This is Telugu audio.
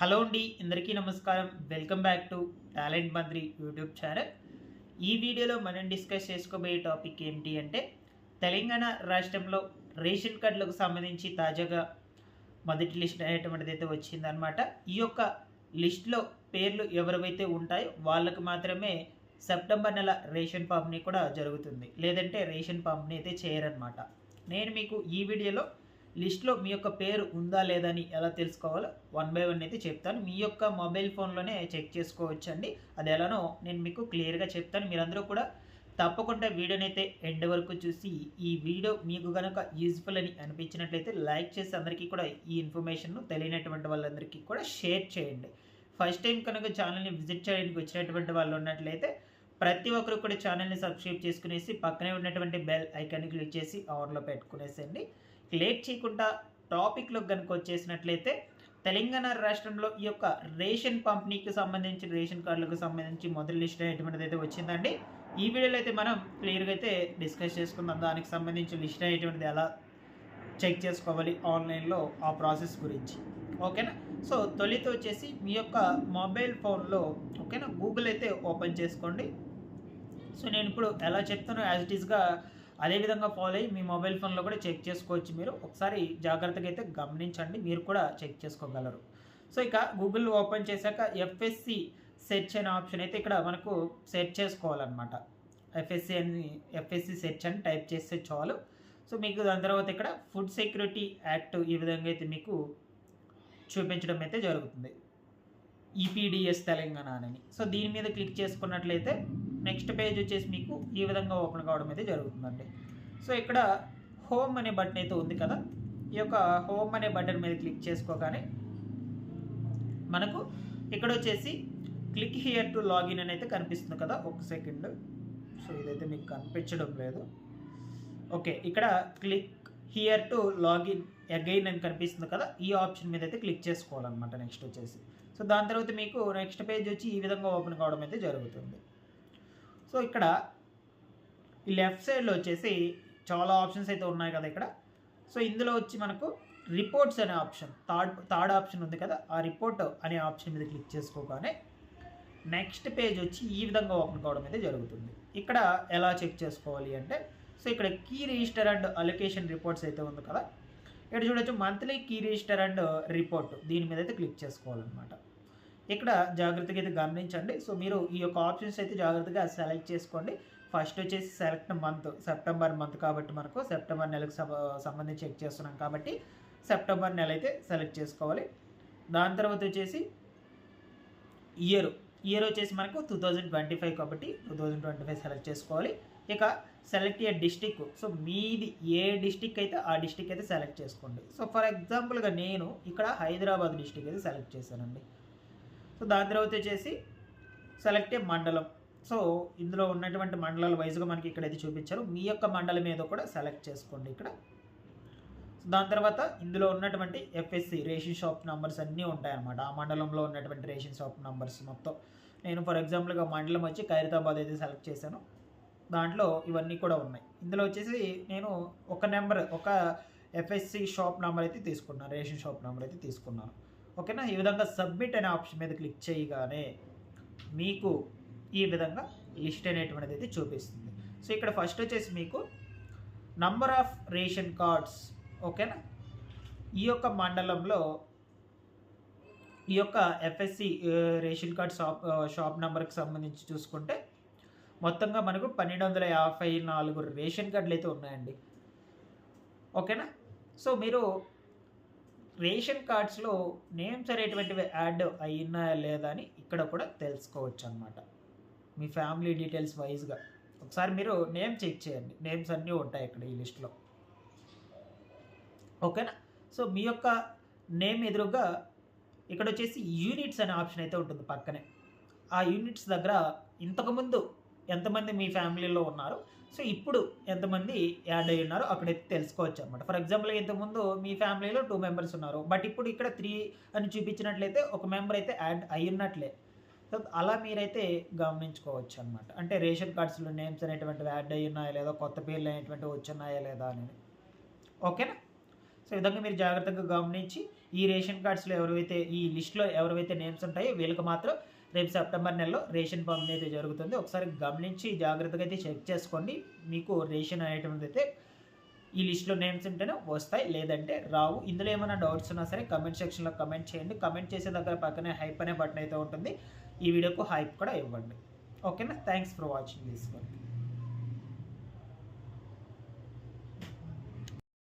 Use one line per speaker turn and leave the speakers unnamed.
హలో అండి అందరికీ నమస్కారం. Welcome back to talent Mantri YouTube channel. ఈ వీడియోలో మనం డిస్కస్ చేసుకోబోయే టాపిక్ ఏంటి అంటే తెలంగాణ రాష్ట్రంలో రేషన్ కార్డులకు సంబంధించి తాజాగా మొదటి లిస్ట్ అనేటువంటిది అయితే వచ్చిందనమాట ఈ యొక్క లిస్ట్లో పేర్లు ఎవరివైతే ఉంటాయో వాళ్ళకు మాత్రమే సెప్టెంబర్ నెల రేషన్ పంపిణీ కూడా జరుగుతుంది. లేదంటే రేషన్ పంపిణీ అయితే చేయరనమాట నేను మీకు ఈ వీడియోలో లిస్ట్లో మీ యొక్క పేరు ఉందా లేదా అని ఎలా తెలుసుకోవాలో వన్ బై వన్ అయితే చెప్తాను. మీ యొక్క మొబైల్ ఫోన్లోనే చెక్ చేసుకోవచ్చండి. అది ఎలానో నేను మీకు క్లియర్గా చెప్తాను. మీరందరూ కూడా తప్పకుండా వీడియోని అయితే ఎండ్ వరకు చూసి ఈ వీడియో మీకు కనుక యూజ్ఫుల్ అని అనిపించినట్లయితే లైక్ చేసి అందరికీ కూడా ఈ ఇన్ఫర్మేషన్ను తెలియనటువంటి వాళ్ళందరికీ కూడా షేర్ చేయండి. ఫస్ట్ టైం కనుక ఛానల్ని విజిట్ చేయడానికి వచ్చినటువంటి వాళ్ళు ఉన్నట్లయితే ప్రతి ఒక్కరు కూడా ఛానల్ని సబ్స్క్రైబ్ చేసుకునేసి పక్కనే ఉన్నటువంటి బెల్ ఐకాన్ని క్లిక్ చేసి ఆన్లో పెట్టుకునేసండి లేట్ చేయకుండా టాపిక్లో కనుక వచ్చేసినట్లయితే తెలంగాణ రాష్ట్రంలో ఈ యొక్క రేషన్ పంపిణీకి సంబంధించి రేషన్ కార్డులకు సంబంధించి మొదటి లిస్ట్ అనేటువంటిది అయితే వచ్చిందండి. ఈ వీడియోలో అయితే మనం క్లియర్గా అయితే డిస్కస్ చేసుకుందాం. దానికి సంబంధించి లిస్ట్ అనేటువంటిది ఎలా చెక్ చేసుకోవాలి ఆన్లైన్లో ఆ ప్రాసెస్ గురించి. ఓకేనా? సో తొలిత వచ్చేసి మీ యొక్క మొబైల్ ఫోన్లో ఓకేనా? గూగుల్ అయితే ఓపెన్ చేసుకోండి. సో నేను ఇప్పుడు ఎలా చెప్తానో యాజ్ ఇట్ ఈస్గా అదేవిధంగా ఫాలో అయ్యి మీ మొబైల్ ఫోన్లో కూడా చెక్ చేసుకోవచ్చు మీరు. ఒకసారి జాగ్రత్తగా అయితే గమనించండి మీరు కూడా చెక్ చేసుకోగలరు. సో ఇక గూగుల్ ఓపెన్ చేశాక ఎఫ్ఎస్సి సెర్చ్ అనే ఆప్షన్ అయితే ఇక్కడ మనకు సెర్చ్ చేసుకోవాలన్నమాట. ఎఫ్ఎస్సి అని ఎఫ్ఎస్సి సెర్చ్ అని టైప్ చేస్తే చాలు. సో మీకు దాని తర్వాత ఇక్కడ ఫుడ్ సెక్యూరిటీ యాక్ట్ ఈ విధంగా అయితే మీకు చూపించడం అయితే జరుగుతుంది. ఈపీడిఎస్ తెలంగాణ అని. సో దీని మీద క్లిక్ చేసుకున్నట్లయితే నెక్స్ట్ పేజ్ వచ్చేసి మీకు ఈ విధంగా ఓపెన్ కావడం అయితే జరుగుతుందండి. సో ఇక్కడ హోమ్ అనే బటన్ అయితే ఉంది కదా? ఈ యొక్క హోమ్ అనే బటన్ మీద క్లిక్ చేసుకోగానే మనకు ఇక్కడ వచ్చేసి క్లిక్ హియర్ టు లాగిన్ అని అయితే కనిపిస్తుంది కదా ఒక సెకండ్. సో ఇదైతే మీకు కనిపించడం లేదు. ఓకే ఇక్కడ click here to login again అని కనిపిస్తుంది కదా? ఈ ఆప్షన్ మీద అయితే క్లిక్ చేసుకోవాలన్నమాట నెక్స్ట్ వచ్చేసి. సో దాని తర్వాత మీకు నెక్స్ట్ పేజ్ వచ్చి ఈ విధంగా ఓపెన్ కావడం అయితే జరుగుతుంది. సో ఇక్కడ ఈ లెఫ్ట్ సైడ్లో వచ్చేసి చాలా ఆప్షన్స్ అయితే ఉన్నాయి కదా ఇక్కడ. సో ఇందులో వచ్చి మనకు రిపోర్ట్స్ అనే ఆప్షన్ థర్డ్ థర్డ్ ఆప్షన్ ఉంది కదా ఆ రిపోర్ట్ అనే ఆప్షన్ మీద క్లిక్ చేసుకోగానే నెక్స్ట్ పేజ్ వచ్చి ఈ విధంగా ఓపెన్ కావడం అయితే జరుగుతుంది. ఇక్కడ ఎలా చెక్ చేసుకోవాలి అంటే సో ఇక్కడ key register and allocation reports అయితే ఉంది కదా. ఇక్కడ చూడొచ్చు monthly key register and report దీని మీద అయితే క్లిక్ చేసుకోవాలన్నమాట. ఇక్కడ జాగ్రత్తగా అయితే గమనించండి. సో మీరు ఈ యొక్క ఆప్షన్స్ అయితే జాగ్రత్తగా సెలెక్ట్ చేసుకోండి. ఫస్ట్ వచ్చేసి సెలెక్ట్ మంత్ సెప్టెంబర్ మంత్ కాబట్టి మనకు సెప్టెంబర్ నెలకు సంబంధించి చెక్ చేస్తున్నాం కాబట్టి సెప్టెంబర్ నెల అయితే సెలెక్ట్ చేసుకోవాలి. దాని తర్వాత వచ్చేసి ఇయర్ ఇయర్ వచ్చేసి మనకు టూ థౌజండ్ ట్వంటీ ఫైవ్ కాబట్టి two thousand twenty five select చేసుకోవాలి. ఇక సెలెక్ట్ ఏ డిస్టిక్ సో మీది ఏ డిస్టిక్ అయితే ఆ డిస్టిక్ అయితే సెలెక్ట్ చేసుకోండి. సో ఫర్ ఎగ్జాంపుల్గా నేను ఇక్కడ హైదరాబాద్ డిస్టిక్ అయితే సెలెక్ట్ చేశానండి. సో దాని తర్వాత వచ్చేసి సెలెక్ట్ ఏ మండలం. సో ఇందులో ఉన్నటువంటి మండలాల వైజ్గా మనకి ఇక్కడైతే చూపించారు. మీ యొక్క మండలం ఏదో కూడా సెలెక్ట్ చేసుకోండి ఇక్కడ. దాని తర్వాత ఇందులో ఉన్నటువంటి ఎఫ్ఎస్సి రేషన్ షాప్ నెంబర్స్ అన్నీ ఉంటాయన్నమాట. ఆ మండలంలో ఉన్నటువంటి రేషన్ షాప్ నెంబర్స్ మొత్తం. నేను ఫర్ ఎగ్జాంపుల్గా మండలం వచ్చి ఖైరతాబాద్ అయితే సెలెక్ట్ చేశాను. దాంట్లో ఇవన్నీ కూడా ఉన్నాయి. ఇందులో వచ్చేసి నేను ఒక నెంబర్ ఒక ఎఫ్ఎస్సి షాప్ నెంబర్ అయితే తీసుకున్నాను రేషన్ షాప్ నెంబర్ అయితే తీసుకున్నాను. ఓకేనా? ఈ విధంగా సబ్మిట్ అనే ఆప్షన్ మీద క్లిక్ చేయగానే మీకు ఈ విధంగా లిస్ట్ అనేటువంటిది అయితే చూపిస్తుంది. సో ఇక్కడ ఫస్ట్ వచ్చేసి మీకు నంబర్ ఆఫ్ రేషన్ కార్డ్స్ ఓకేనా? ఈ యొక్క మండలంలో ఈ యొక్క FSC ration card shop shop నెంబర్కి సంబంధించి చూసుకుంటే మొత్తంగా మనకు పన్నెండు వందల యాభై నాలుగు రేషన్ కార్డులు అయితే ఉన్నాయండి. ఓకేనా? సో మీరు రేషన్ కార్డ్స్లో నేమ్స్ అనేటువంటివి యాడ్ అయినాయా లేదా అని ఇక్కడ కూడా తెలుసుకోవచ్చు అనమాట మీ ఫ్యామిలీ డీటెయిల్స్ వైజ్గా. ఒకసారి మీరు నేమ్ చెక్ చేయండి. నేమ్స్ అన్నీ ఉంటాయి ఇక్కడ ఈ లిస్ట్లో. ఓకేనా? సో మీ యొక్క నేమ్ ఎదురుగా ఇక్కడ వచ్చేసి యూనిట్స్ అనే ఆప్షన్ అయితే ఉంటుంది పక్కనే. ఆ యూనిట్స్ దగ్గర ఇంతకుముందు ఎంతమంది మీ ఫ్యామిలీలో ఉన్నారు? సో ఇప్పుడు ఎంతమంది యాడ్ అయ్యి ఉన్నారో అక్కడైతే తెలుసుకోవచ్చు అనమాట ఫర్ ఎగ్జాంపుల్ ఇంతకుముందు మీ ఫ్యామిలీలో టూ మెంబర్స్ ఉన్నారు. బట్ ఇప్పుడు ఇక్కడ త్రీ అని చూపించినట్లయితే ఒక మెంబర్ అయితే యాడ్ అయి ఉన్నట్లే. సో అలా మీరైతే గమనించుకోవచ్చు అనమాట అంటే రేషన్ కార్డ్స్లో నేమ్స్ అనేటువంటివి యాడ్ అయ్యి ఉన్నాయా లేదా? కొత్త పేర్లు అనేటువంటివి వచ్చున్నాయా లేదా అని ఓకేనా సో ఈ విధంగా మీరు జాగ్రత్తగా గమనించి ఈ రేషన్ కార్డ్స్లో ఎవరైతే ఈ లిస్ట్లో ఎవరైతే నేమ్స్ ఉంటాయో వీళ్ళకి మాత్రం రేపు సెప్టెంబర్ నెలలో రేషన్ పంపిణీ అయితే జరుగుతుంది. ఒకసారి గమనించి జాగ్రత్తగా అయితే చెక్ చేసుకోండి. మీకు రేషన్ అనేటువంటిది అయితే ఈ లిస్ట్లో నేమ్స్ ఉంటేనే వస్తాయి. లేదంటే రావు. ఇందులో ఏమైనా డౌట్స్ ఉన్నా సరే కమెంట్ సెక్షన్లో కమెంట్ చేయండి. కమెంట్ చేసే దగ్గర పక్కనే హైప్ అనే బటన్ అయితే ఉంటుంది. ఈ వీడియోకు హైప్ కూడా ఇవ్వండి. ఓకేనా? Thanks for watching this one